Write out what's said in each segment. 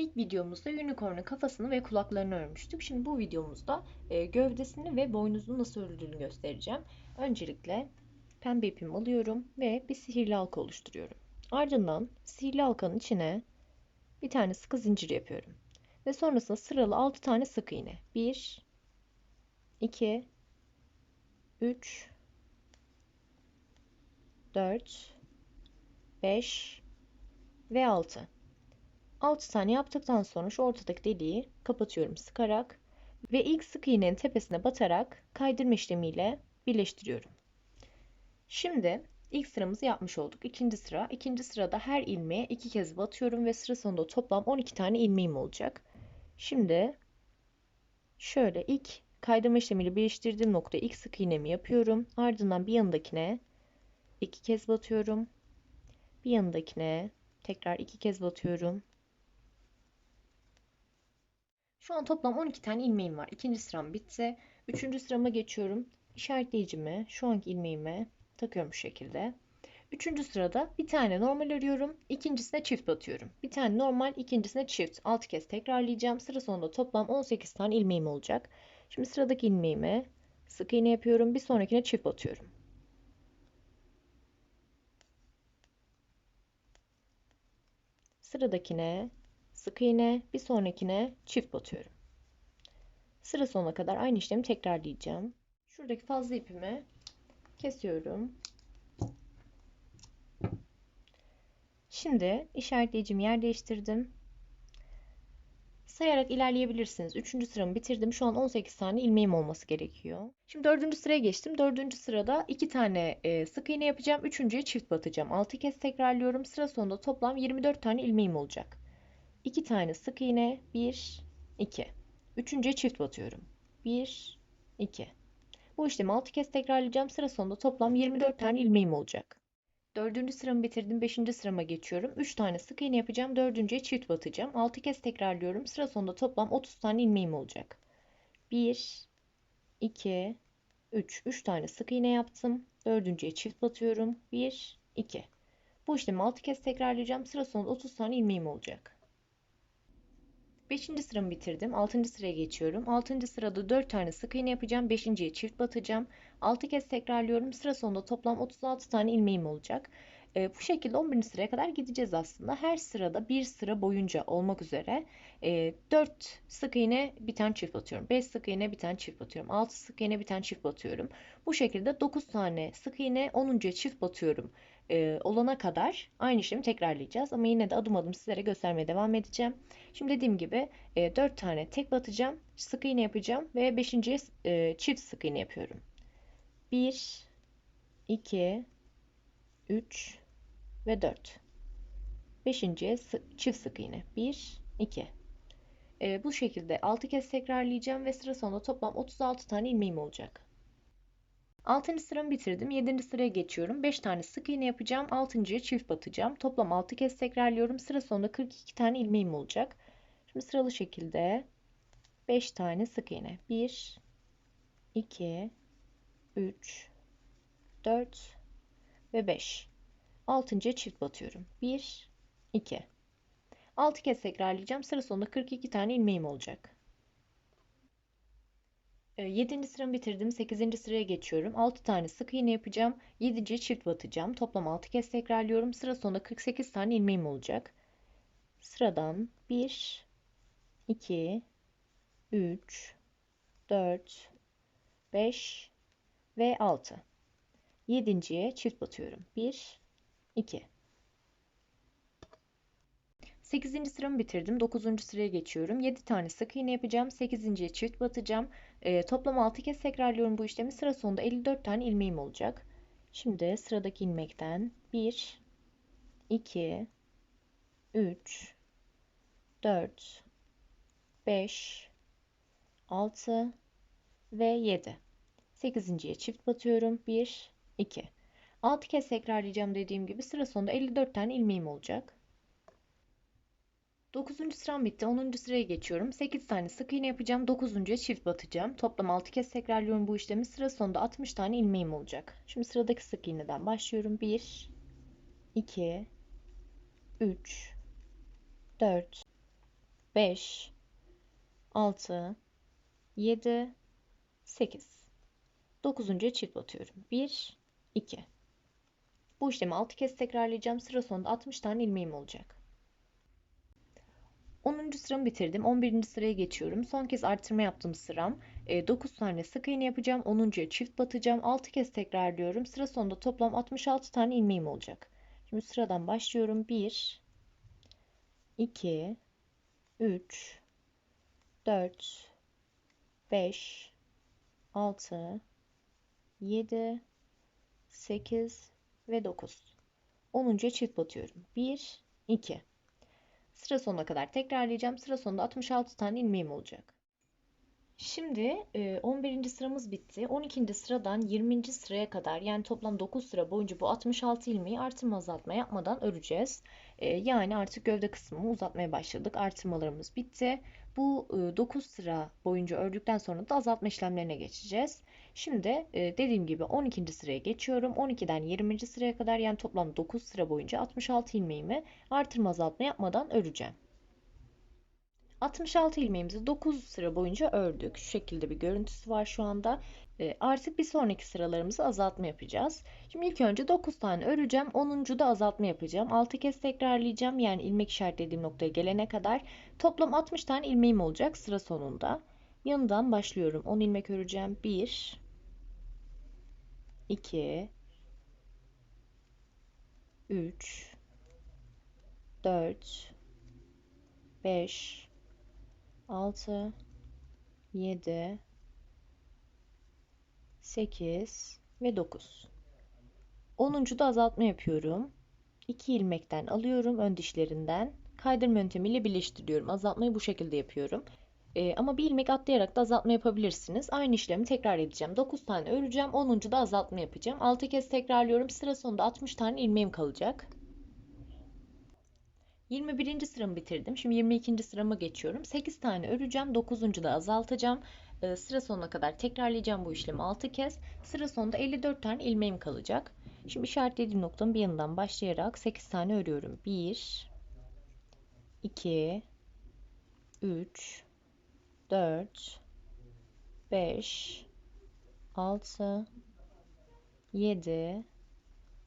İlk videomuzda unicorn'un kafasını ve kulaklarını örmüştük. Şimdi bu videomuzda e, gövdesini ve boynuzunu nasıl örüldüğünü göstereceğim. Öncelikle pembe ipimi alıyorum ve bir sihirli halka oluşturuyorum. Ardından sihirli halkanın içine bir tane sıkı zincir yapıyorum. Ve sonrasında sıralı 6 tane sık iğne. 1 2 3 4 5 ve 6. 6 tane yaptıktan sonra şu ortadaki deliği kapatıyorum sıkarak ve ilk sık iğnenin tepesine batarak kaydırma işlemiyle birleştiriyorum. Şimdi ilk sıramızı yapmış olduk. İkinci sıra. İkinci sırada her ilmeğe iki kez batıyorum ve sıra sonunda toplam 12 tane ilmeğim olacak. Şimdi şöyle ilk kaydırma işlemiyle birleştirdiğim noktaya ilk sık iğnemi yapıyorum. Ardından bir yanındakine iki kez batıyorum. Bir yanındakine tekrar iki kez batıyorum. Şu an toplam 12 tane ilmeğim var. İkinci sıram bitti. Üçüncü sırama geçiyorum. İşaretleyicimi şu anki ilmeğime takıyorum şu şekilde. Üçüncü sırada bir tane normal örüyorum. İkincisine çift batıyorum. Bir tane normal, ikincisine çift. 6 kez tekrarlayacağım. Sıra sonunda toplam 18 tane ilmeğim olacak. Şimdi sıradaki ilmeğime sık iğne yapıyorum. Bir sonrakine çift batıyorum. Sıradakine sık iğne, bir sonrakine çift batıyorum. Sıra sonuna kadar aynı işlemi tekrarlayacağım. Şuradaki fazla ipimi kesiyorum. Şimdi işaretleyicimi yer değiştirdim. Sayarak ilerleyebilirsiniz. Üçüncü sıramı bitirdim. Şu an 18 tane ilmeğim olması gerekiyor. Şimdi dördüncü sıraya geçtim. Dördüncü sırada iki tane e, sık iğne yapacağım. Üçüncüye çift batacağım. 6 kez tekrarlıyorum. Sıra sonunda toplam 24 tane ilmeğim olacak. 2 tane sık iğne. 1 2 üçüncüye çift batıyorum. 1 2 bu işlemi 6 kez tekrarlayacağım. Sıra sonunda toplam 24 tane ilmeğim olacak. Dördüncü sıramı bitirdim. Beşinci sırama geçiyorum. 3 tane sık iğne yapacağım. Dördüncüye çift batacağım. 6 kez tekrarlıyorum. Sıra sonunda toplam 30 tane ilmeğim olacak. 1 2 3 3 tane sık iğne yaptım. Dördüncüye çift batıyorum. 1 2 bu işlemi 6 kez tekrarlayacağım. Sıra sonunda 30 tane ilmeğim olacak 5. sıramı bitirdim. 6. sıraya geçiyorum. 6. sırada 4 tane sık iğne yapacağım. 5.ye çift batacağım. 6 kez tekrarlıyorum. Sıra sonunda toplam 36 tane ilmeğim olacak. E, bu şekilde 11. sıraya kadar gideceğiz aslında. Her sırada bir sıra boyunca olmak üzere e, 4 sık iğne bir tane çift batıyorum. 5 sık iğne bir tane çift batıyorum. 6 sık iğne bir tane çift batıyorum. Bu şekilde 9 tane sık iğne 10.ya çift batıyorum e, olana kadar aynı işlemi tekrarlayacağız. Ama yine de adım adım sizlere göstermeye devam edeceğim. Şimdi dediğim gibi e, 4 tane tek batacağım. Sık iğne yapacağım ve 5. E, çift sık iğne yapıyorum. 1 2 3 ve 4. 5. çift sık iğne. 1 2 e, bu şekilde 6 kez tekrarlayacağım ve sıra sonunda toplam 36 tane ilmeğim olacak. 6. sıramı bitirdim. 7. sıraya geçiyorum. 5 tane sık iğne yapacağım. 6.ya çift batacağım. Toplam 6 kez tekrarlıyorum. Sıra sonunda 42 tane ilmeğim olacak. Şimdi sıralı şekilde 5 tane sık iğne. 1 2 3 4 ve 5. 6.ya çift batıyorum. 1 2 6 kez tekrarlayacağım. Sıra sonunda 42 tane ilmeğim olacak. 7. Ee, sıramı bitirdim. 8. sıraya geçiyorum. 6 tane sık iğne yapacağım. 7. çift batacağım. Toplam 6 kez tekrarlıyorum. Sıra sonunda 48 tane ilmeğim olacak. Sıradan 1 2 3 4 5 ve 6. 7.ye çift batıyorum. 1 2 8. sıramı bitirdim. 9. sıraya geçiyorum. 7 tane sık iğne yapacağım. 8.ye çift batacağım. E, toplam 6 kez tekrarlıyorum bu işlemi. Sıra sonunda 54 tane ilmeğim olacak. Şimdi sıradaki ilmekten 1 2 3 4 5 6 ve 7. 8.ye çift batıyorum. 1 2 6 kez tekrarlayacağım dediğim gibi sıra sonunda 54 tane ilmeğim olacak. 9. sıram bitti. 10. sıraya geçiyorum. 8 tane sık iğne yapacağım. 9.ya çift batacağım. Toplam 6 kez tekrarlıyorum bu işlemi. Sıra sonunda 60 tane ilmeğim olacak. Şimdi sıradaki sık iğneden başlıyorum. 1 2 3 4 5, 6, 7, 8. 9. çift batıyorum. 1, 2. Bu işlemi 6 kez tekrarlayacağım. Sıra sonunda 60 tane ilmeğim olacak. 10. sıramı bitirdim. 11. sıraya geçiyorum. Son kez artırma yaptığım sıram. 9 e, tane sık iğne yapacağım. 10.ya çift batacağım. 6 kez tekrarlıyorum. Sıra sonunda toplam 66 tane ilmeğim olacak. Şimdi sıradan başlıyorum. 1 2 3 4 5 6 7 8 ve 9. 10'uncuya çift batıyorum. 1 2 Sıra sonuna kadar tekrarlayacağım. Sıra sonunda 66 tane ilmeğim olacak. Şimdi 11. E, sıramız bitti. 12. sıradan 20. sıraya kadar yani toplam 9 sıra boyunca bu 66 ilmeği artırma azaltma yapmadan öreceğiz. E, yani artık gövde kısmını uzatmaya başladık. Artırmalarımız bitti. Bu 9 e, sıra boyunca ördükten sonra da azaltma işlemlerine geçeceğiz. Şimdi dediğim gibi 12. sıraya geçiyorum. 12'den 20. sıraya kadar yani toplam 9 sıra boyunca 66 ilmeğimi artırma azaltma yapmadan öreceğim. 66 ilmeğimizi 9 sıra boyunca ördük. Şu şekilde bir görüntüsü var şu anda. Artık bir sonraki sıralarımızı azaltma yapacağız. Şimdi ilk önce 9 tane öreceğim. 10. da azaltma yapacağım. 6 kez tekrarlayacağım. Yani ilmek işaretlediğim noktaya gelene kadar. Toplam 60 tane ilmeğim olacak sıra sonunda. Yanından başlıyorum. 10 ilmek öreceğim. 1 2 3 4 5 6 7 8 ve 9. 10. da azaltma yapıyorum. 2 ilmekten alıyorum ön dişlerinden. Kaydırma yöntemiyle birleştiriyorum. Azaltmayı bu şekilde yapıyorum. Ee, ama bir ilmek atlayarak da azaltma yapabilirsiniz. Aynı işlemi tekrar edeceğim. 9 tane öreceğim. 10. da azaltma yapacağım. 6 kez tekrarlıyorum. Sıra sonunda 60 tane ilmeğim kalacak. 21. sıramı bitirdim. Şimdi 22. sırama geçiyorum. 8 tane öreceğim. 9. da azaltacağım. Ee, sıra sonuna kadar tekrarlayacağım bu işlemi 6 kez. Sıra sonunda 54 tane ilmeğim kalacak. Şimdi işaretlediğim noktanın bir yanından başlayarak 8 tane örüyorum. 1 2 3 4 5 6 7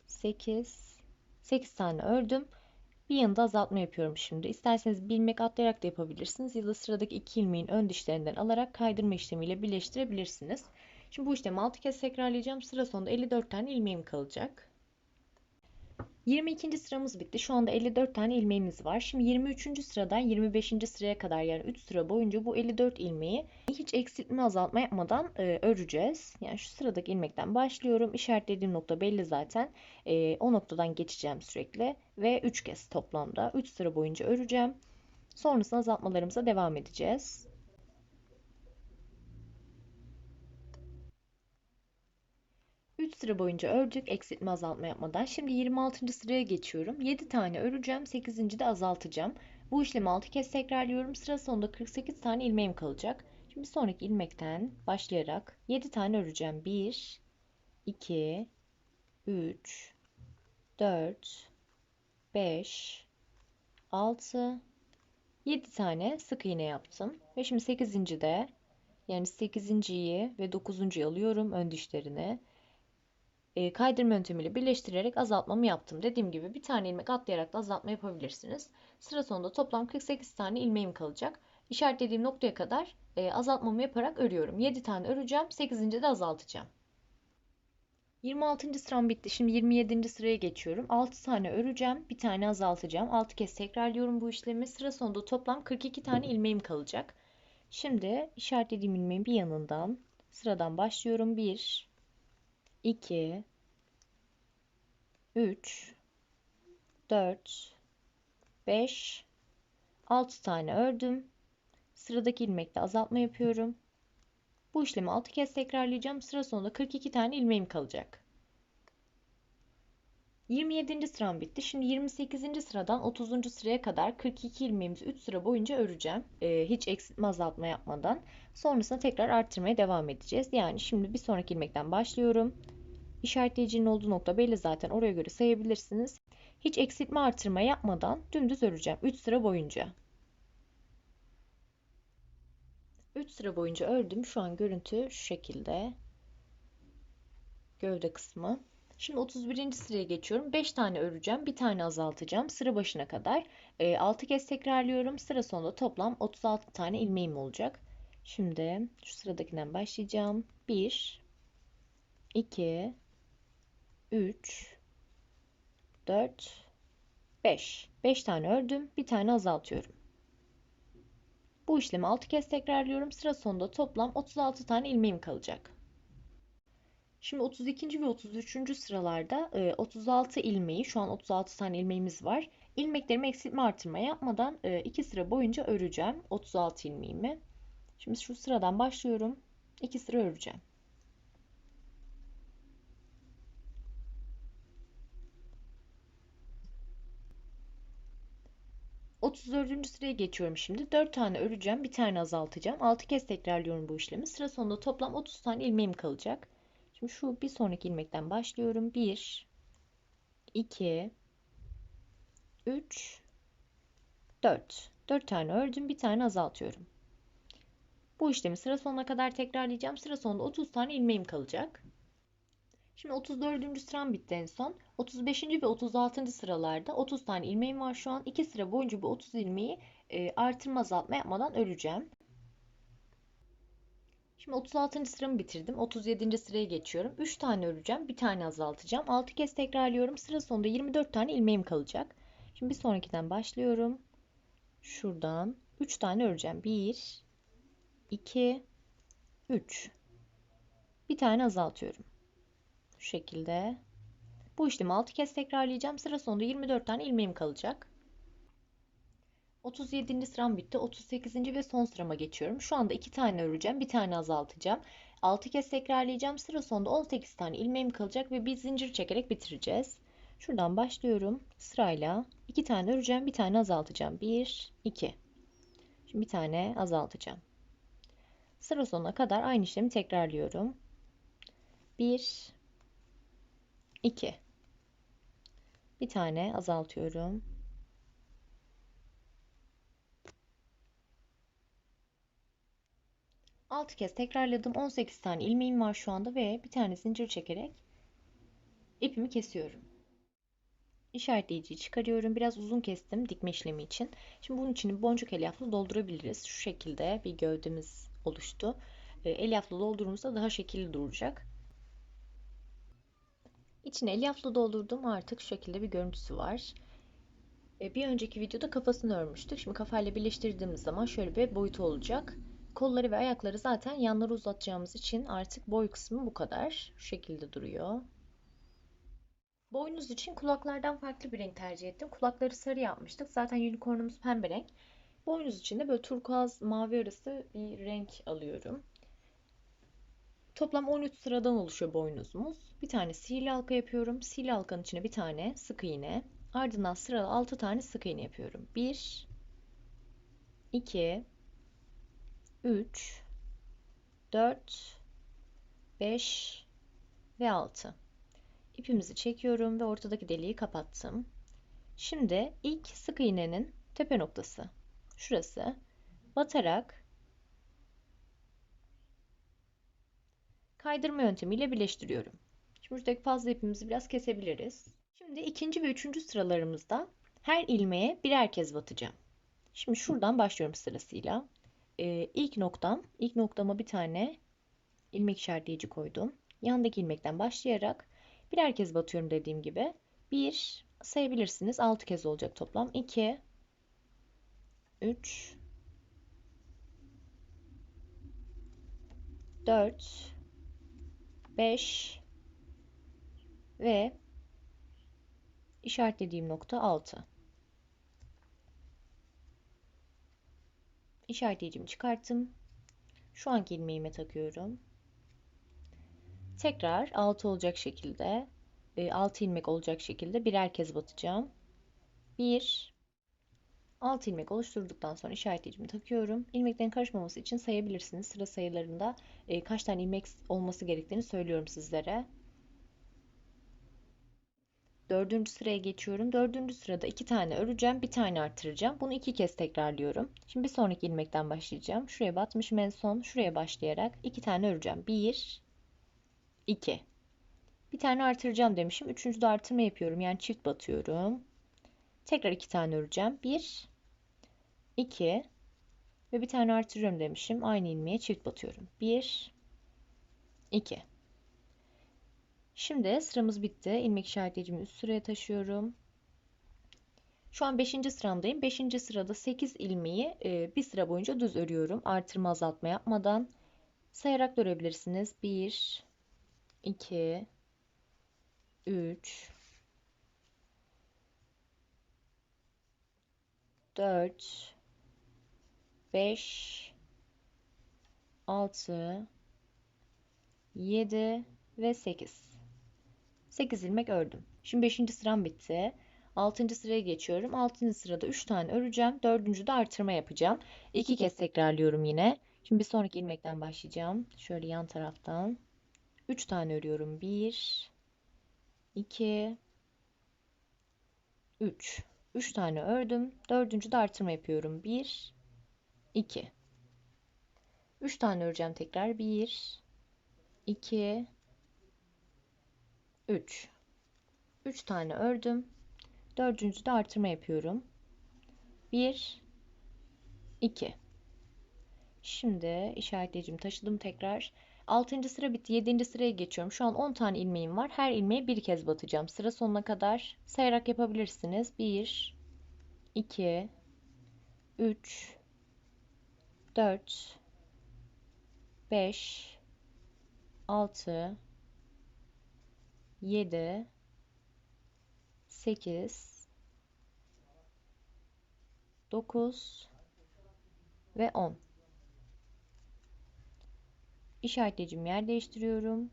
8 8 tane ördüm. Bir yanında azaltma yapıyorum şimdi. İsterseniz bir ilmek atlayarak da yapabilirsiniz ya da sıradaki iki ilmeğin ön dişlerinden alarak kaydırma işlemiyle birleştirebilirsiniz. Şimdi bu işlemi 6 kez tekrarlayacağım. Sıra sonunda 54 tane ilmeğim kalacak. 22. sıramız bitti. Şu anda 54 tane ilmeğimiz var. Şimdi 23. sıradan 25. sıraya kadar yani 3 sıra boyunca bu 54 ilmeği hiç eksiltme azaltma yapmadan e, öreceğiz. Yani şu sıradaki ilmekten başlıyorum. İşaretlediğim nokta belli zaten. E, o noktadan geçeceğim sürekli ve 3 kez toplamda 3 sıra boyunca öreceğim. Sonrasında azaltmalarımıza devam edeceğiz. 3 sıra boyunca ördük eksiltme azaltma yapmadan. Şimdi 26. sıraya geçiyorum. 7 tane öreceğim. 8. de azaltacağım. Bu işlemi 6 kez tekrarlıyorum. Sıra sonunda 48 tane ilmeğim kalacak. Şimdi sonraki ilmekten başlayarak 7 tane öreceğim. 1 2 3 4 5 6 7 tane sık iğne yaptım. Ve şimdi 8. de yani 8.yi ve 9.yu alıyorum ön dişlerini e, kaydırma yöntemiyle birleştirerek azaltmamı yaptım. Dediğim gibi bir tane ilmek atlayarak da azaltma yapabilirsiniz. Sıra sonunda toplam 48 tane ilmeğim kalacak. İşaretlediğim noktaya kadar e, azaltmamı yaparak örüyorum. 7 tane öreceğim. 8. de azaltacağım. 26. sıram bitti. Şimdi 27. sıraya geçiyorum. 6 tane öreceğim. Bir tane azaltacağım. 6 kez tekrarlıyorum bu işlemi. Sıra sonunda toplam 42 tane ilmeğim kalacak. Şimdi işaretlediğim ilmeğin bir yanından sıradan başlıyorum. 1 2 3 4 5 6 tane ördüm. Sıradaki ilmekte azaltma yapıyorum. Bu işlemi 6 kez tekrarlayacağım. Sıra sonunda 42 tane ilmeğim kalacak. 27. sıram bitti. Şimdi 28. sıradan 30. sıraya kadar 42 ilmeğimizi 3 sıra boyunca öreceğim. Ee, hiç eksiltme azaltma yapmadan. Sonrasında tekrar arttırmaya devam edeceğiz. Yani şimdi bir sonraki ilmekten başlıyorum. İşaretleyicinin olduğu nokta belli zaten. Oraya göre sayabilirsiniz. Hiç eksiltme artırma yapmadan dümdüz öreceğim. 3 sıra boyunca. 3 sıra boyunca ördüm. Şu an görüntü şu şekilde. Gövde kısmı. Şimdi 31. sıraya geçiyorum. 5 tane öreceğim. Bir tane azaltacağım. Sıra başına kadar. E, 6 kez tekrarlıyorum. Sıra sonunda toplam 36 tane ilmeğim olacak. Şimdi şu sıradakinden başlayacağım. 1 2 3 4 5 5 tane ördüm. Bir tane azaltıyorum. Bu işlemi 6 kez tekrarlıyorum. Sıra sonunda toplam 36 tane ilmeğim kalacak. Şimdi 32. ve 33. sıralarda 36 e, ilmeği, şu an 36 tane ilmeğimiz var. İlmeklerimi eksiltme artırma yapmadan 2 e, sıra boyunca öreceğim 36 ilmeğimi. Şimdi şu sıradan başlıyorum. 2 sıra öreceğim. 34. sıraya geçiyorum şimdi. 4 tane öreceğim. Bir tane azaltacağım. 6 kez tekrarlıyorum bu işlemi. Sıra sonunda toplam 30 tane ilmeğim kalacak. Şimdi şu bir sonraki ilmekten başlıyorum. 1 2 3 4 4 tane ördüm. Bir tane azaltıyorum. Bu işlemi sıra sonuna kadar tekrarlayacağım. Sıra sonunda 30 tane ilmeğim kalacak. Şimdi 34. sıram bitti en son. 35. ve 36. sıralarda 30 tane ilmeğim var şu an. 2 sıra boyunca bu 30 ilmeği e, artırma azaltma yapmadan öreceğim. Şimdi 36. sıramı bitirdim. 37. sıraya geçiyorum. 3 tane öreceğim. Bir tane azaltacağım. 6 kez tekrarlıyorum. Sıra sonunda 24 tane ilmeğim kalacak. Şimdi bir sonrakiden başlıyorum. Şuradan 3 tane öreceğim. 1 2 3 Bir tane azaltıyorum. Şu şekilde. Bu işlemi 6 kez tekrarlayacağım. Sıra sonunda 24 tane ilmeğim kalacak. 37. sıram bitti. 38. ve son sırama geçiyorum. Şu anda 2 tane öreceğim. Bir tane azaltacağım. 6 kez tekrarlayacağım. Sıra sonunda 18 tane ilmeğim kalacak ve bir zincir çekerek bitireceğiz. Şuradan başlıyorum. Sırayla 2 tane öreceğim. Bir tane azaltacağım. 1, 2. Şimdi bir tane azaltacağım. Sıra sonuna kadar aynı işlemi tekrarlıyorum. 1, 2. Bir tane azaltıyorum. Altı kez tekrarladım. 18 tane ilmeğim var şu anda ve bir tane zincir çekerek ipimi kesiyorum. İşaretleyiciyi çıkarıyorum. Biraz uzun kestim dikme işlemi için. Şimdi bunun için boncuk elyafla doldurabiliriz. Şu şekilde bir gövdemiz oluştu. Ee, elyafla doldurduğumuzda daha şekilli duracak. İçine elyafla doldurdum artık şu şekilde bir görüntüsü var. E, bir önceki videoda kafasını örmüştük. Şimdi kafayla birleştirdiğimiz zaman şöyle bir boyutu olacak. Kolları ve ayakları zaten yanları uzatacağımız için artık boy kısmı bu kadar. Şu şekilde duruyor. Boynuz için kulaklardan farklı bir renk tercih ettim. Kulakları sarı yapmıştık. Zaten unicornumuz pembe renk. Boynuz için de böyle turkuaz mavi arası bir renk alıyorum. Toplam 13 sıradan oluşuyor boynuzumuz. Bir tane sihirli halka yapıyorum. Sihirli halkanın içine bir tane sık iğne. Ardından sıralı 6 tane sık iğne yapıyorum. 1 2 3 4 5 ve 6. İpimizi çekiyorum ve ortadaki deliği kapattım. Şimdi ilk sık iğnenin tepe noktası. Şurası. Batarak kaydırma yöntemiyle birleştiriyorum. Şimdi buradaki fazla ipimizi biraz kesebiliriz. Şimdi ikinci ve üçüncü sıralarımızda her ilmeğe birer kez batacağım. Şimdi şuradan başlıyorum sırasıyla. Ee, ilk noktam, ilk noktama bir tane ilmek işaretleyici koydum. Yandaki ilmekten başlayarak birer kez batıyorum dediğim gibi. Bir sayabilirsiniz. Altı kez olacak toplam. 2 3 4 5 ve işaretlediğim nokta 6. İşaretleyicimi çıkarttım. Şu anki ilmeğime takıyorum. Tekrar 6 olacak şekilde 6 e, ilmek olacak şekilde birer kez batacağım. 1 6 ilmek oluşturduktan sonra işaretleyicimi takıyorum. İlmeklerin karışmaması için sayabilirsiniz. Sıra sayılarında e, kaç tane ilmek olması gerektiğini söylüyorum sizlere. Dördüncü sıraya geçiyorum. Dördüncü sırada iki tane öreceğim. Bir tane artıracağım. Bunu iki kez tekrarlıyorum. Şimdi bir sonraki ilmekten başlayacağım. Şuraya batmışım en son. Şuraya başlayarak iki tane öreceğim. Bir, iki. Bir tane artıracağım demişim. Üçüncü de artırma yapıyorum. Yani çift batıyorum. Tekrar iki tane öreceğim. Bir, iki ve bir tane artırıyorum demişim. Aynı ilmeğe çift batıyorum. Bir, iki. Şimdi sıramız bitti. İlmek işaretleyicimi üst sıraya taşıyorum. Şu an 5. sıramdayım. 5. sırada 8 ilmeği e, bir sıra boyunca düz örüyorum. Artırma azaltma yapmadan. Sayarak da örebilirsiniz. 1 2 3 4 5 6 7 ve 8 8 ilmek ördüm. Şimdi 5. sıram bitti. 6. sıraya geçiyorum. 6. sırada 3 tane öreceğim. 4. de artırma yapacağım. 2 kez tekrarlıyorum yine. Şimdi bir sonraki ilmekten başlayacağım. Şöyle yan taraftan. 3 tane örüyorum. 1 2 3 3 tane ördüm. 4. de artırma yapıyorum. 1 2 3 tane öreceğim tekrar. 1 2 3 3 tane ördüm. Dördüncü de artırma yapıyorum. 1 2 Şimdi işaretleyicimi taşıdım tekrar. 6. sıra bitti. 7. sıraya geçiyorum. Şu an 10 tane ilmeğim var. Her ilmeğe bir kez batacağım. Sıra sonuna kadar sayarak yapabilirsiniz. 1 2 3 4 5 6 7 8 9 ve 10 işaretleyicimi yer değiştiriyorum.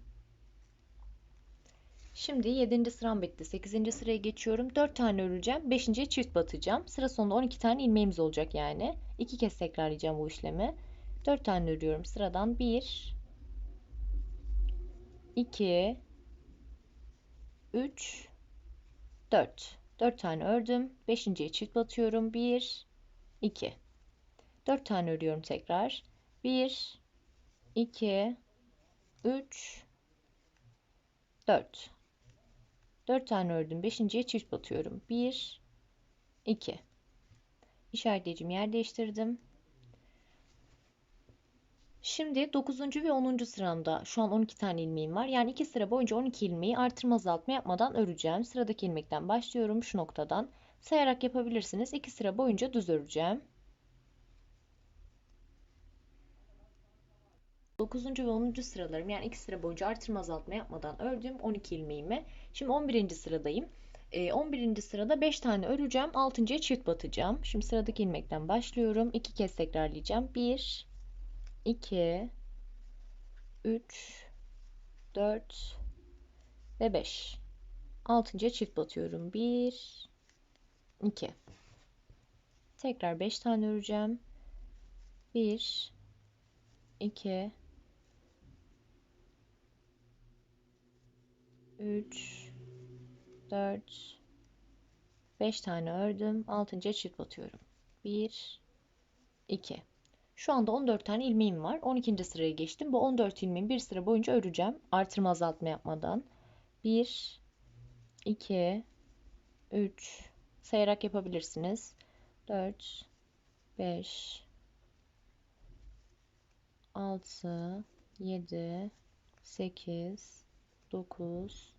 Şimdi 7. sıram bitti. 8. sıraya geçiyorum. 4 tane öreceğim. 5.ye çift batacağım. Sıra sonunda 12 tane ilmeğimiz olacak yani. 2 kez tekrarlayacağım bu işlemi. 4 tane örüyorum. Sıradan 1 2 3 4 4 tane ördüm. 5.ye çift batıyorum. 1 2 4 tane örüyorum tekrar. 1 2 3 4 4 tane ördüm. 5.ye çift batıyorum. 1 2 İşaretleyicimi yer değiştirdim. Şimdi 9. ve 10. sıramda şu an 12 tane ilmeğim var. Yani 2 sıra boyunca 12 ilmeği artırma azaltma yapmadan öreceğim. Sıradaki ilmekten başlıyorum şu noktadan. Sayarak yapabilirsiniz. 2 sıra boyunca düz öreceğim. 9. ve 10. sıralarım yani 2 sıra boyunca artırma azaltma yapmadan ördüm 12 ilmeğimi. Şimdi 11. sıradayım. 11. Ee, sırada 5 tane öreceğim. 6.ya çift batacağım. Şimdi sıradaki ilmekten başlıyorum. 2 kez tekrarlayacağım. 1 2 3 4 ve 5 altıncıya çift batıyorum 1 2 tekrar 5 tane öreceğim 1 2 3 4 5 tane ördüm altıncıya çift batıyorum 1 2 şu anda 14 tane ilmeğim var. 12. sıraya geçtim. Bu 14 ilmeği bir sıra boyunca öreceğim. Artırma azaltma yapmadan. 1 2 3 sayarak yapabilirsiniz. 4 5 6 7 8 9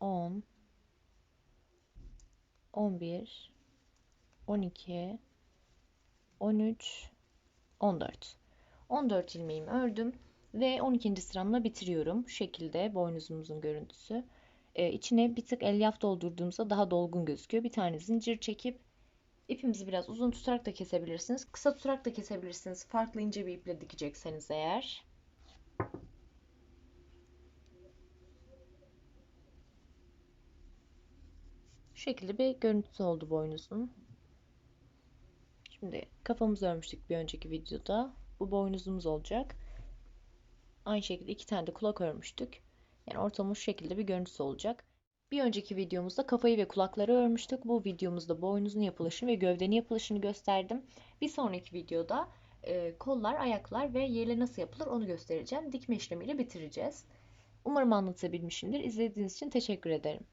10 11 12 13, 14. 14 ilmeğimi ördüm ve 12. sıramla bitiriyorum. Şu şekilde boynuzumuzun görüntüsü. Ee, içine bir tık elyaf doldurduğumuzda daha dolgun gözüküyor. Bir tane zincir çekip ipimizi biraz uzun tutarak da kesebilirsiniz. Kısa tutarak da kesebilirsiniz. Farklı ince bir iple dikecekseniz eğer. Şekilde bir görüntüsü oldu boynuzun. Şimdi kafamızı örmüştük bir önceki videoda. Bu boynuzumuz olacak. Aynı şekilde iki tane de kulak örmüştük. Yani ortamın şu şekilde bir görüntüsü olacak. Bir önceki videomuzda kafayı ve kulakları örmüştük. Bu videomuzda boynuzun yapılışını ve gövdenin yapılışını gösterdim. Bir sonraki videoda e, kollar, ayaklar ve yele nasıl yapılır onu göstereceğim. Dikme işlemiyle bitireceğiz. Umarım anlatabilmişimdir. İzlediğiniz için teşekkür ederim.